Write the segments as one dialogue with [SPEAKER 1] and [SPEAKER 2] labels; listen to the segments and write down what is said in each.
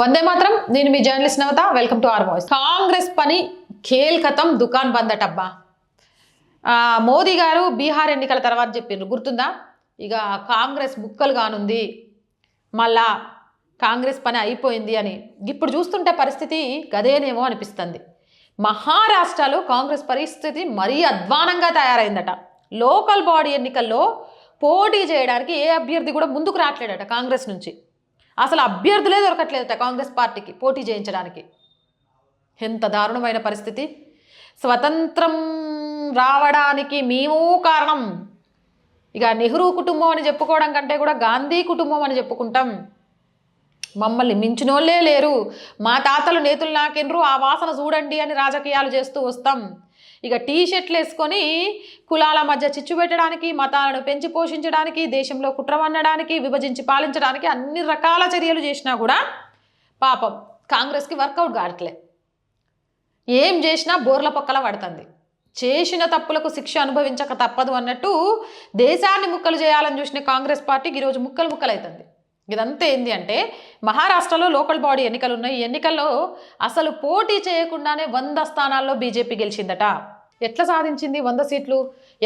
[SPEAKER 1] వందే మాత్రం. నేను మీ journalist Navata. Welcome to R voice. Congress పని ఖేల్ ఖతం దుకాన్ బంద్ అటబ్బా మోదీ గారు బీహార్ ఎన్నికల తర్వాత చెప్పిండ్రు గుర్తుందా? ఇక కాంగ్రెస్ ముక్కలు కానుంది. మళ్ళా కాంగ్రెస్ పని అయిపోయింది అని. ఇప్పుడు చూస్తుంటే పరిస్థితి గదేనేమో అనిపిస్తుంది. మహారాష్ట్రలో కాంగ్రెస్ పరిస్థితి మరీ అధ్వానంగా తయారైందట. లోకల్ బాడీ ఎన్నికల్లో పోటీ చేయడానికి ఏ అభ్యర్థి కూడా ముందుకు రావట్లేడట కాంగ్రెస్ నుంచి. అసలు అభ్యర్థులే దొరకట్లేదట కాంగ్రెస్ పార్టీకి పోటీ చేయించడానికి. ఎంత దారుణమైన పరిస్థితి. స్వతంత్రం రావడానికి మేము కారణం. ఇక నెహ్రూ కుటుంబం అని చెప్పుకోవడం కంటే కూడా గాంధీ కుటుంబం అని చెప్పుకుంటాం. మమ్మల్ని మించినోళ్ళే లేరు. మా తాతలు నేతులు నాకెనరు ఆ వాసన చూడండి అని రాజకీయాలు చేస్తూ వస్తాం. ఇక టీ షర్ట్లు వేసుకొని కులాల మధ్య చిచ్చు పెట్టడానికి మతాలను పెంచి పోషించడానికి దేశంలో కుట్రమన్నడానికి విభజించి పాలించడానికి అన్ని రకాల చర్యలు చేసినా కూడా పాపం కాంగ్రెస్కి వర్కౌట్ కావట్లే. ఏం చేసినా బోర్ల పక్కల పడుతుంది. చేసిన తప్పులకు శిక్ష అనుభవించక తప్పదు అన్నట్టు దేశాన్ని ముక్కలు చేయాలని చూసిన కాంగ్రెస్ పార్టీకి ఈరోజు ముక్కలు ముక్కలు అవుతుంది ఇదంతా ఏంది అంటే మహారాష్ట్రలో లోకల్ బాడీ ఎన్నికలు ఉన్నాయి ఈ ఎన్నికల్లో అసలు పోటీ చేయకుండానే వంద స్థానాల్లో బీజేపీ గెలిచిందట. ఎట్లా సాధించింది వంద సీట్లు?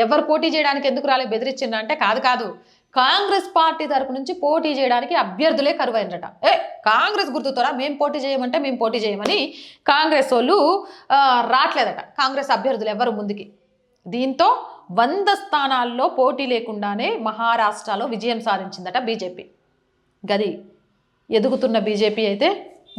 [SPEAKER 1] ఎవరు పోటీ చేయడానికి ఎందుకు రాలే బెదిరించిందా అంటే కాదు కాదు. కాంగ్రెస్ పార్టీ తరపు నుంచి పోటీ చేయడానికి అభ్యర్థులే కరువైందట ఏ కాంగ్రెస్ గుర్తుతోరా? మేము పోటీ చేయమంటే మేము పోటీ చేయమని కాంగ్రెస్ వాళ్ళు రావట్లేదట కాంగ్రెస్ అభ్యర్థులు ఎవరు ముందుకి. దీంతో వంద స్థానాల్లో పోటీ లేకుండానే మహారాష్ట్రలో విజయం సాధించిందట బీజేపీ. గది ఎదుగుతున్న బీజేపీ అయితే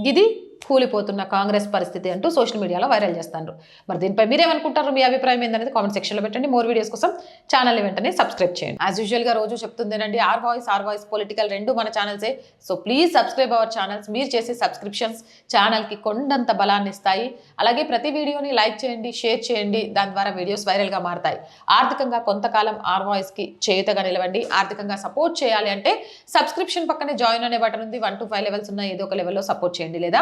[SPEAKER 1] ఇది కూలిపోతున్న కాంగ్రెస్ పరిస్థితి అంటూ సోషల్ మీడియాలో వైరల్ చేస్తారు మరి దీనిపై మీరేమనుకుంటారు? మీ అభిప్రాయం ఏందనేది కామెంట్ సెక్షన్లో పెట్టండి. మోర్ వీడియోస్ కోసం ఛానల్ని వెంటనే సబ్స్క్రైబ్ చేయండి. యాజ్ యూజువల్గా రోజు చెప్తుందేనండి R voice R voice political రెండు మన ఛానల్సే. So please subscribe our channels మీరు చేసే సబ్స్క్రిప్షన్స్ ఛానల్కి కొండంత బలాన్ని ఇస్తాయి. అలాగే ప్రతి వీడియోని లైక్ చేయండి షేర్ చేయండి. దాని ద్వారా వీడియోస్ వైరల్గా మారతాయి. ఆర్థికంగా కొంతకాలం ఆర్ వాయిస్కి చేయుతగా నిలవండి. ఆర్థికంగా సపోర్ట్ చేయాలి అంటే సబ్స్క్రిప్షన్ పక్కనే జాయిన్ అనే బటన్ ఉంది. వన్ టు ఫైవ్ లెవెల్స్ ఉన్నాయి ఏదో ఒక లెవెల్లో సపోర్ట్ చేయండి లేదా